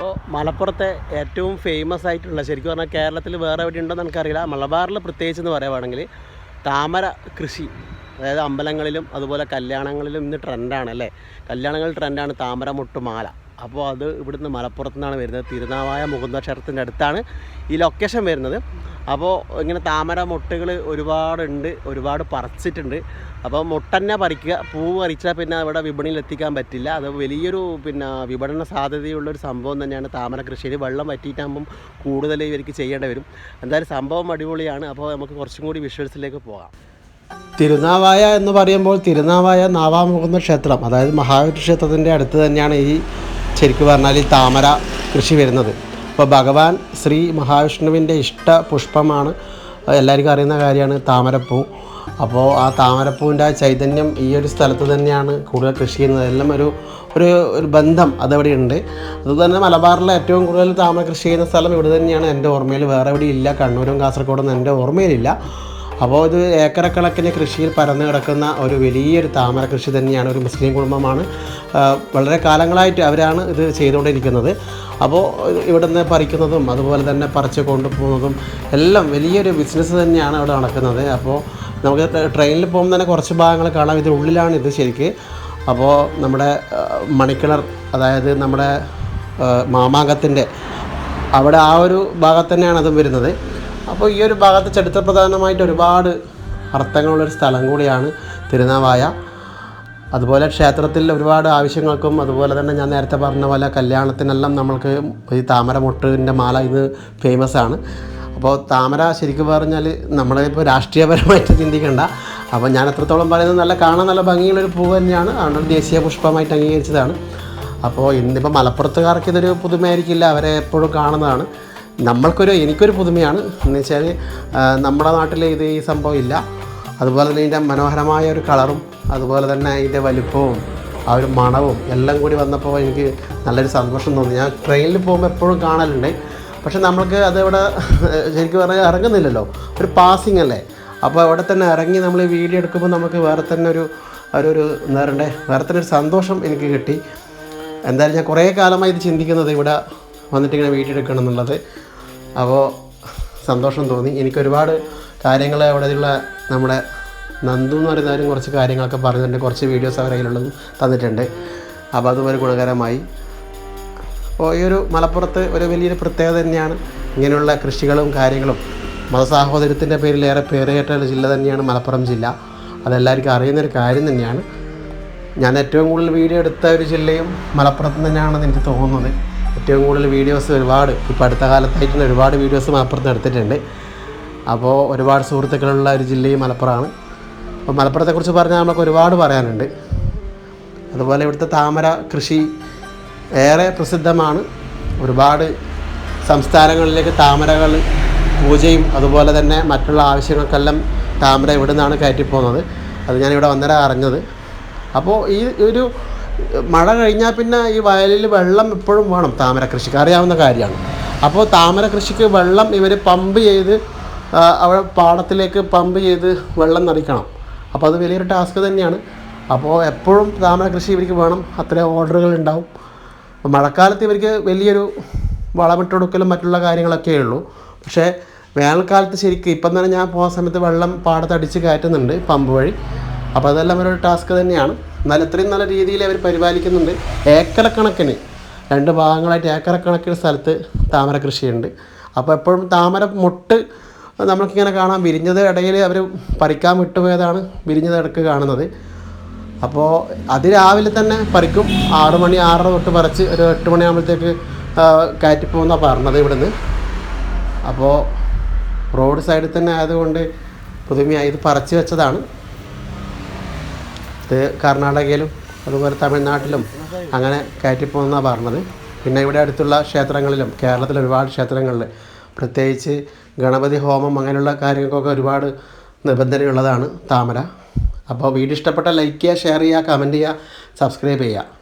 അപ്പോൾ മലപ്പുറത്തെ ഏറ്റവും ഫേമസ് ആയിട്ടുള്ള ശരിക്കും പറഞ്ഞാൽ കേരളത്തിൽ വേറെ എവിടെ ഉണ്ടോയെന്ന് എനിക്കറിയില്ല. മലബാറിൽ പ്രത്യേകിച്ച് എന്ന് പറയുവാണെങ്കിൽ താമര കൃഷി അതായത് അമ്പലങ്ങളിലും അതുപോലെ കല്യാണങ്ങളിലും ഇന്ന് ട്രെൻഡാണ് അല്ലേ? കല്യാണങ്ങളിൽ ട്രെൻഡാണ് താമര മുട്ടുമാല അപ്പോൾ അത് ഇവിടുന്ന് മലപ്പുറത്ത് നിന്നാണ് വരുന്നത്. തിരുനാവായ മുകുന്ദ ക്ഷേത്രത്തിന്റെ അടുത്താണ് ഈ ലൊക്കേഷൻ വരുന്നത്. അപ്പോൾ ഇങ്ങനെ താമര മുട്ടകൾ ഒരുപാടുണ്ട് ഒരുപാട് പറിച്ചിട്ടുണ്ട്. അപ്പോൾ മുട്ടന്നെ പറിക്കുക പൂവ് പറിച്ചാൽ പിന്നെ അവിടെ വിപണിയിൽ എത്തിക്കാൻ പറ്റില്ല. അത് വലിയൊരു പിന്നെ വിപണന സാധ്യതയുള്ള ഒരു സംഭവം തന്നെയാണ് താമര കൃഷിയിൽ വെള്ളം വറ്റിയിട്ടാകുമ്പം കൂടുതൽ ഇവർക്ക് ചെയ്യേണ്ടി വരും. എന്തായാലും സംഭവം അടിപൊളിയാണ്. അപ്പോൾ നമുക്ക് കുറച്ചും കൂടി വിഷ്വൽസിലേക്ക് പോകാം. തിരുനാവായ എന്ന് പറയുമ്പോൾ തിരുനാവായ നാവാമുകുന്ന ക്ഷേത്രം അതായത് മഹാവീർ ക്ഷേത്രത്തിന്റെ അടുത്ത് തന്നെയാണ് ഈ ശരിക്കും പറഞ്ഞാൽ ഈ താമര കൃഷി വരുന്നത്. അപ്പോൾ ഭഗവാൻ ശ്രീ മഹാവിഷ്ണുവിന്റെ ഇഷ്ട പുഷ്പമാണ്. എല്ലാവർക്കും അറിയുന്ന കാര്യമാണ് താമരപ്പൂ. അപ്പോൾ ആ താമരപ്പൂവിന്റെ ആ ചൈതന്യം ഈ ഒരു സ്ഥലത്ത് തന്നെയാണ് കൂടുതൽ കൃഷി ചെയ്യുന്നത്. എല്ലാം ഒരു ഒരു ഒരു ബന്ധം അതവിടെ ഉണ്ട്. അതുതന്നെ മലബാറിലെ ഏറ്റവും കൂടുതൽ താമര കൃഷി ചെയ്യുന്ന സ്ഥലം ഇവിടെ തന്നെയാണ് എന്റെ ഓർമ്മയിൽ. വേറെ എവിടെയില്ല കണ്ണൂരും കാസർഗോഡൊന്നും എന്റെ ഓർമ്മയിലില്ല. അപ്പോൾ ഇത് ഏക്കറക്കണക്കിന് കൃഷിയിൽ പരന്നു കിടക്കുന്ന ഒരു വലിയൊരു താമര കൃഷി തന്നെയാണ് ഒരു മുസ്ലിം കുടുംബമാണ്. വളരെ കാലങ്ങളായിട്ട് അവരാണ് ഇത് ചെയ്തുകൊണ്ടിരിക്കുന്നത്. അപ്പോൾ ഇവിടെ നിന്ന് പറിക്കുന്നതും അതുപോലെ തന്നെ പറിച്ച് കൊണ്ടുപോകുന്നതും എല്ലാം വലിയൊരു ബിസിനസ് തന്നെയാണ് അവിടെ നടക്കുന്നത്. അപ്പോൾ നമുക്ക് ട്രെയിനിൽ പോകുമ്പോൾ തന്നെ കുറച്ച് ഭാഗങ്ങൾ കാണാം. ഇതിന്റെ ഉള്ളിലാണ് ഇത് ശരിക്ക്. അപ്പോൾ നമ്മുടെ മണിക്കിണർ അതായത് നമ്മുടെ മാമാങ്കത്തിന്റെ അവിടെ ആ ഒരു ഭാഗത്ത് തന്നെയാണ് അതും വരുന്നത്. അപ്പോൾ ഈ ഒരു ഭാഗത്ത് ചരിത്രപ്രധാനമായിട്ട് ഒരുപാട് അർത്ഥങ്ങളുള്ളൊരു സ്ഥലം കൂടിയാണ് തിരുനാവായ. അതുപോലെ ക്ഷേത്രത്തിൽ ഒരുപാട് ആവശ്യങ്ങൾക്കും അതുപോലെ തന്നെ ഞാൻ നേരത്തെ പറഞ്ഞ പോലെ കല്യാണത്തിനെല്ലാം നമ്മൾക്ക് ഈ താമര മുട്ടിന്റെ മാല ഇത് ഫേമസ് ആണ്. അപ്പോൾ താമര ശരിക്കും പറഞ്ഞാൽ നമ്മളിപ്പോൾ രാഷ്ട്രീയപരമായിട്ട് ചിന്തിക്കേണ്ട. അപ്പോൾ ഞാൻ എത്രത്തോളം പറയുന്നത് നല്ല കാണാൻ നല്ല ഭംഗിയുള്ളൊരു പൂവ് തന്നെയാണ്. അതുകൊണ്ട് ദേശീയ പുഷ്പമായിട്ട് അംഗീകരിച്ചതാണ്. അപ്പോൾ ഇന്നിപ്പോൾ മലപ്പുറത്തുകാർക്ക് ഇതൊരു പുതുമയായിരിക്കില്ല. അവരെ എപ്പോഴും കാണുന്നതാണ്. നമ്മൾക്കൊരു എനിക്കൊരു പുതുമയാണ്. എന്ന് വെച്ചാൽ നമ്മുടെ നാട്ടിൽ ഇത് ഈ സംഭവം ഇല്ല. അതുപോലെ തന്നെ ഇതിന്റെ മനോഹരമായ ഒരു കളറും അതുപോലെ തന്നെ ഇതിന്റെ വലുപ്പവും ആ ഒരു മണവും എല്ലാം കൂടി വന്നപ്പോൾ എനിക്ക് നല്ലൊരു സന്തോഷം തോന്നി. ഞാൻ ട്രെയിനിൽ പോകുമ്പോൾ എപ്പോഴും കാണലുണ്ട്. പക്ഷെ നമ്മൾക്ക് അതിവിടെ ശരിക്കും പറഞ്ഞാൽ ഇറങ്ങുന്നില്ലല്ലോ. ഒരു പാസിംഗ് അല്ലേ? അപ്പോൾ അവിടെ തന്നെ ഇറങ്ങി നമ്മൾ വീഡിയോ എടുക്കുമ്പോൾ നമുക്ക് വേറെ തന്നെ ഒരു ഒരു എന്താ പറയണ്ടേ? വേറെ തന്നെ ഒരു സന്തോഷം എനിക്ക് കിട്ടി. എന്തായാലും ഞാൻ കുറേ കാലമായി ഇത് ചിന്തിക്കുന്നത് ഇവിടെ വന്നിട്ട് ഇങ്ങനെ വീഡിയോ എടുക്കണം എന്നുള്ളത്. അപ്പോൾ സന്തോഷം തോന്നി. എനിക്ക് ഒരുപാട് കാര്യങ്ങൾ അവിടെയുള്ള നമ്മുടെ നന്ദു എന്ന് പറയുന്നവരും കുറച്ച് കാര്യങ്ങളൊക്കെ പറഞ്ഞിട്ടുണ്ട്. കുറച്ച് വീഡിയോസ് അവർ കയ്യിലുള്ളത് തന്നിട്ടുണ്ട്. അപ്പോൾ അതും ഒരു ഗുണകരമായി. അപ്പോൾ ഈ ഒരു മലപ്പുറത്ത് ഒരു വലിയൊരു പ്രത്യേകത തന്നെയാണ് ഇങ്ങനെയുള്ള കൃഷികളും കാര്യങ്ങളും. മതസാഹോദര്യത്തിന്റെ പേരിൽ ഏറെ പേരുകേട്ട ജില്ല തന്നെയാണ് മലപ്പുറം ജില്ല. അതെല്ലാവർക്കും അറിയുന്നൊരു കാര്യം തന്നെയാണ്. ഞാൻ ഏറ്റവും കൂടുതൽ വീഡിയോ എടുത്ത ഒരു ജില്ലയും മലപ്പുറത്ത് തന്നെയാണെന്ന് എനിക്ക് തോന്നുന്നത്. ഏറ്റവും കൂടുതൽ വീഡിയോസ് ഒരുപാട് ഇപ്പോൾ അടുത്ത കാലത്തായിട്ട് തന്നെ ഒരുപാട് വീഡിയോസ് മലപ്പുറത്ത് എടുത്തിട്ടുണ്ട്. അപ്പോൾ ഒരുപാട് സുഹൃത്തുക്കളുള്ള ഒരു ജില്ലയും മലപ്പുറമാണ്. അപ്പോൾ മലപ്പുറത്തെക്കുറിച്ച് പറഞ്ഞാൽ നമുക്ക് ഒരുപാട് പറയാനുണ്ട്. അതുപോലെ ഇവിടുത്തെ താമര കൃഷി ഏറെ പ്രസിദ്ധമാണ്. ഒരുപാട് സംസ്ഥാനങ്ങളിലേക്ക് താമരകൾ പൂജയും അതുപോലെ തന്നെ മറ്റുള്ള ആവശ്യങ്ങൾക്കെല്ലാം താമര ഇവിടെ നിന്നാണ് കയറ്റിപ്പോകുന്നത് അത് ഞാനിവിടെ വന്നേരം അറിഞ്ഞത്. അപ്പോൾ ഈ ഒരു മഴ കഴിഞ്ഞാൽ പിന്നെ ഈ വയലിൽ വെള്ളം എപ്പോഴും വേണം താമര കൃഷിക്ക്. അറിയാവുന്ന കാര്യമാണ്. അപ്പോൾ താമര കൃഷിക്ക് വെള്ളം ഇവർ പമ്പ് ചെയ്ത് അവിടെ പാടത്തിലേക്ക് പമ്പ് ചെയ്ത് വെള്ളം നിറയ്ക്കണം. അപ്പോൾ അത് വലിയൊരു ടാസ്ക് തന്നെയാണ്. അപ്പോൾ എപ്പോഴും താമര കൃഷി ഇവർക്ക് വേണം. അത്രയും ഓർഡറുകൾ ഉണ്ടാവും. മഴക്കാലത്ത് ഇവർക്ക് വലിയൊരു വളമിട്ടൊടുക്കലും മറ്റുള്ള കാര്യങ്ങളൊക്കെ ഉള്ളൂ. പക്ഷേ വേനൽക്കാലത്ത് ശരിക്കും ഇപ്പം തന്നെ ഞാൻ പോകുന്ന സമയത്ത് വെള്ളം പാടത്തടിച്ച് കയറ്റുന്നുണ്ട് പമ്പ് വഴി. അപ്പോൾ അതെല്ലാം ഒരു ടാസ്ക് തന്നെയാണ്. എന്നാൽ ഇത്രയും നല്ല രീതിയിൽ അവർ പരിപാലിക്കുന്നുണ്ട്. ഏക്കറക്കണക്കിന് രണ്ട് ഭാഗങ്ങളായിട്ട് ഏക്കറക്കണക്കിന് സ്ഥലത്ത് താമര കൃഷിയുണ്ട്. അപ്പോൾ എപ്പോഴും താമര മുട്ട് നമുക്കിങ്ങനെ കാണാം. വിരിഞ്ഞത് ഇടയിൽ അവർ പറിക്കാൻ വിട്ടുപോയതാണ് വിരിഞ്ഞത് ഇടയ്ക്ക് കാണുന്നത്. അപ്പോൾ അതിരാവിലെ തന്നെ പറിക്കും. ആറ് മണി ആറര തൊട്ട് പറിച്ച് ഒരു എട്ട് മണിയാകുമ്പോഴത്തേക്ക് കയറ്റിപ്പോകുന്നാണ് പറഞ്ഞത് ഇവിടുന്ന്. അപ്പോൾ റോഡ് സൈഡിൽ തന്നെ ആയതുകൊണ്ട് പുതുമയായി ഇത് പറിച്ച് വെച്ചതാണ്. ഇത് കർണാടകയിലും അതുപോലെ തമിഴ്നാട്ടിലും അങ്ങനെ കയറ്റി പോകുന്നതാണ് പറഞ്ഞത്. പിന്നെ ഇവിടെ അടുത്തുള്ള ക്ഷേത്രങ്ങളിലും കേരളത്തിലെ ഒരുപാട് ക്ഷേത്രങ്ങളിൽ പ്രത്യേകിച്ച് ഗണപതി ഹോമം അങ്ങനെയുള്ള കാര്യങ്ങൾക്കൊക്കെ ഒരുപാട് നിബന്ധനയുള്ളതാണ് താമര. അപ്പോൾ വീഡിയോ ഇഷ്ടപ്പെട്ട ലൈക്ക് ചെയ്യുക ഷെയർ ചെയ്യുക കമന്റ് ചെയ്യുക സബ്സ്ക്രൈബ് ചെയ്യുക.